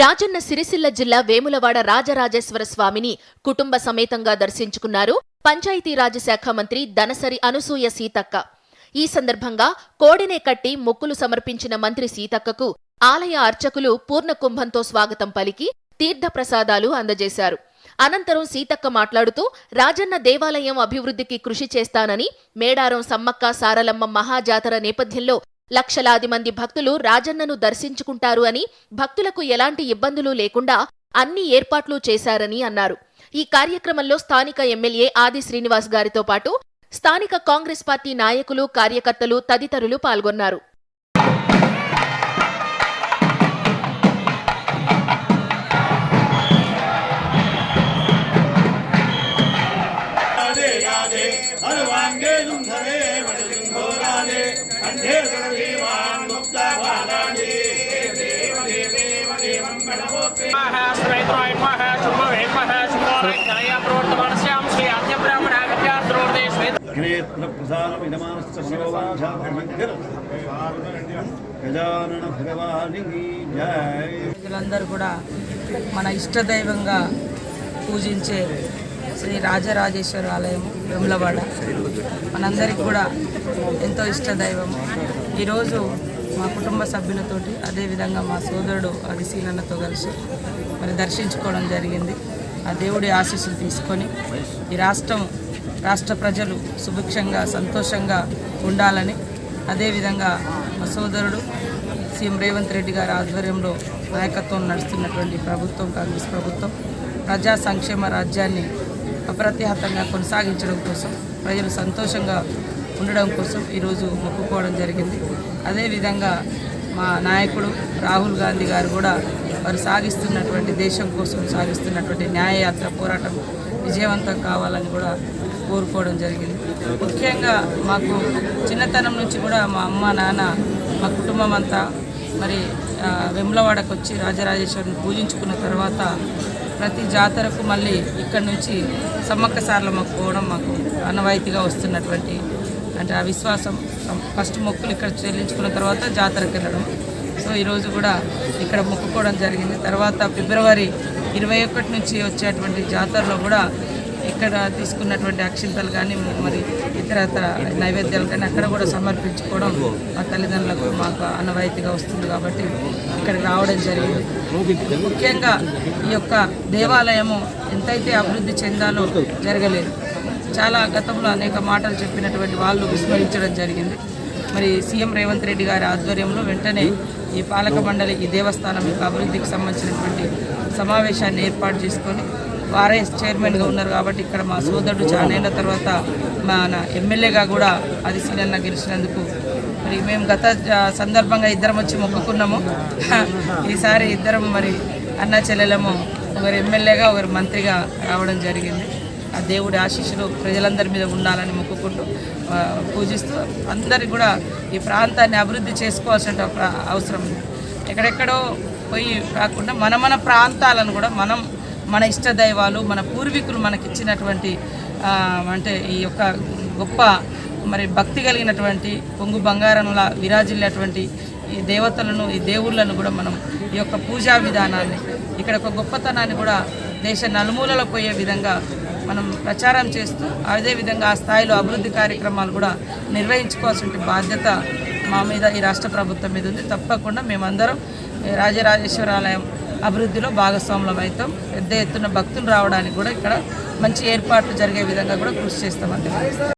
రాజన్న సిరిసిల్ల జిల్లా వేములవాడ రాజరాజేశ్వర స్వామిని కుటుంబ సమేతంగా దర్శించుకున్నారు పంచాయతీరాజ్ శాఖ మంత్రి దనసరి అనసూయ సీతక్క. ఈ సందర్భంగా కోడినే కట్టి మొక్కులు సమర్పించిన మంత్రి సీతక్కకు ఆలయ అర్చకులు పూర్ణ కుంభంతో స్వాగతం పలికి తీర్థప్రసాదాలు అందజేశారు. అనంతరం సీతక్క మాట్లాడుతూ రాజన్న దేవాలయం అభివృద్ధికి కృషి చేస్తానని మేడారం సమ్మక్క సారలమ్మ మహాజాతర నేపథ్యంలో లక్షలాది మంది భక్తులు రాజన్నను దర్శించుకుంటారు అని భక్తులకు ఎలాంటి ఇబ్బందులు లేకుండా అన్ని ఏర్పాట్లు చేశారని అన్నారు. ఈ కార్యక్రమంలో స్థానిక ఎమ్మెల్యే ఆది శ్రీనివాస్ గారితో పాటు స్థానిక కాంగ్రెస్ పార్టీ నాయకులు కార్యకర్తలు తదితరులు పాల్గొన్నారు. వీళ్ళందరూ కూడా మన ఇష్టదైవంగా పూజించే శ్రీ రాజరాజేశ్వర ఆలయం వెమ్లవాడ. మనందరికి కూడా ఎంతో ఇష్టదైవం. ఈరోజు మా కుటుంబ సభ్యులతోటి అదేవిధంగా మా సోదరుడు అదిశీలన్నతో కలిసి మరి దర్శించుకోవడం జరిగింది. ఆ దేవుడి ఆశీస్సులు తీసుకొని ఈ రాష్ట్రం రాష్ట్ర ప్రజలు సుభిక్షంగా సంతోషంగా ఉండాలని అదేవిధంగా మా సోదరుడు సీఎం రేవంత్ రెడ్డి గారి ఆధ్వర్యంలో నాయకత్వం నడుస్తున్నటువంటి ప్రభుత్వం కాంగ్రెస్ ప్రభుత్వం ప్రజా సంక్షేమ రాజ్యాన్ని అప్రతిహతంగా కొనసాగించడం కోసం ప్రజలు సంతోషంగా ఉండడం కోసం ఈరోజు మొక్కుకోవడం జరిగింది. అదేవిధంగా మా నాయకుడు రాహుల్ గాంధీ గారు కూడా వారు సాగిస్తున్నటువంటి దేశం కోసం సాగిస్తున్నటువంటి న్యాయయాత్ర పోరాటం విజయవంతం కావాలని కూడా కోరుకోవడం జరిగింది. ముఖ్యంగా మాకు చిన్నతనం నుంచి కూడా మా అమ్మ నాన్న మా కుటుంబం అంతా మరి వెమ్లవాడకు వచ్చి రాజరాజేశ్వరిని పూజించుకున్న తర్వాత ప్రతి జాతరకు మళ్ళీ ఇక్కడి నుంచి సమ్మక్క సార్లమ్మకు పోవడం మాకు అనవాయితీగా వస్తున్నటువంటి అంటే ఆ విశ్వాసం ఫస్ట్ మొక్కులు ఇక్కడ చెల్లించుకున్న తర్వాత జాతరకు వెళ్ళడం. సో ఈరోజు కూడా ఇక్కడ మొక్కుకోవడం జరిగింది. తర్వాత ఫిబ్రవరి ఇరవై ఒకటి నుంచి వచ్చేటువంటి జాతరలో కూడా ఇక్కడ తీసుకున్నటువంటి అక్షింతలు కానీ మరి ఇతర ఇతర నైవేద్యాలు కానీ అక్కడ కూడా సమర్పించుకోవడం మా తల్లిదండ్రులకు మాకు అనవాయితీగా వస్తుంది కాబట్టి ఇక్కడికి రావడం జరిగింది. ముఖ్యంగా ఈ యొక్క దేవాలయము ఎంతైతే అభివృద్ధి చెందాలో జరగలేదు. చాలా గతంలో అనేక మాటలు చెప్పినటువంటి వాళ్ళు విస్మరించడం జరిగింది. మరి సీఎం రేవంత్ రెడ్డి గారి ఆధ్వర్యంలో వెంటనే ఈ పాలక మండలి ఈ దేవస్థానం యొక్క అభివృద్ధికి సంబంధించినటువంటి సమావేశాన్ని ఏర్పాటు చేసుకొని వారే చైర్మన్గా ఉన్నారు కాబట్టి ఇక్కడ మా సోదరుడు చానేళ్ళ తర్వాత మన ఎమ్మెల్యేగా కూడా అది సీనన్న గెలిచినందుకు మరి మేము గత సందర్భంగా ఇద్దరం వచ్చి మొక్కుకున్నాము. ఈసారి ఇద్దరం మరి అన్న చెల్లెలము ఒకరు ఎమ్మెల్యేగా ఒకరు మంత్రిగా రావడం జరిగింది. ఆ దేవుడి ఆశీస్సులు ప్రజలందరి మీద ఉండాలని మొక్కుకుంటూ పూజిస్తూ అందరికి కూడా ఈ ప్రాంతాన్ని అభివృద్ధి చేసుకోవాల్సిన అవసరం ఉంది. ఎక్కడెక్కడో పోయి కాకుండా మన మన ప్రాంతాలను కూడా మనం మన ఇష్ట దైవాలు మన పూర్వీకులు మనకిచ్చినటువంటి అంటే ఈ యొక్క గొప్ప మరి భక్తి కలిగినటువంటి పొంగు బంగారంలా విరాజిల్లేటువంటి ఈ దేవతలను ఈ దేవుళ్ళను కూడా మనం ఈ యొక్క పూజా విధానాన్ని ఇక్కడ ఒక గొప్పతనాన్ని కూడా దేశ నలుమూలలో పోయే విధంగా మనం ప్రచారం చేస్తూ అదేవిధంగా ఆ స్థాయిలో అభివృద్ధి కార్యక్రమాలు కూడా నిర్వహించుకోవాల్సిన బాధ్యత మా మీద ఈ రాష్ట్ర ప్రభుత్వం మీద ఉంది. తప్పకుండా మేమందరం రాజరాజేశ్వరాలయం అభివృద్ధిలో భాగస్వాములం అవుతాం. పెద్ద ఎత్తున భక్తులు రావడానికి కూడా ఇక్కడ మంచి ఏర్పాట్లు జరిగే విధంగా కూడా కృషి చేస్తామని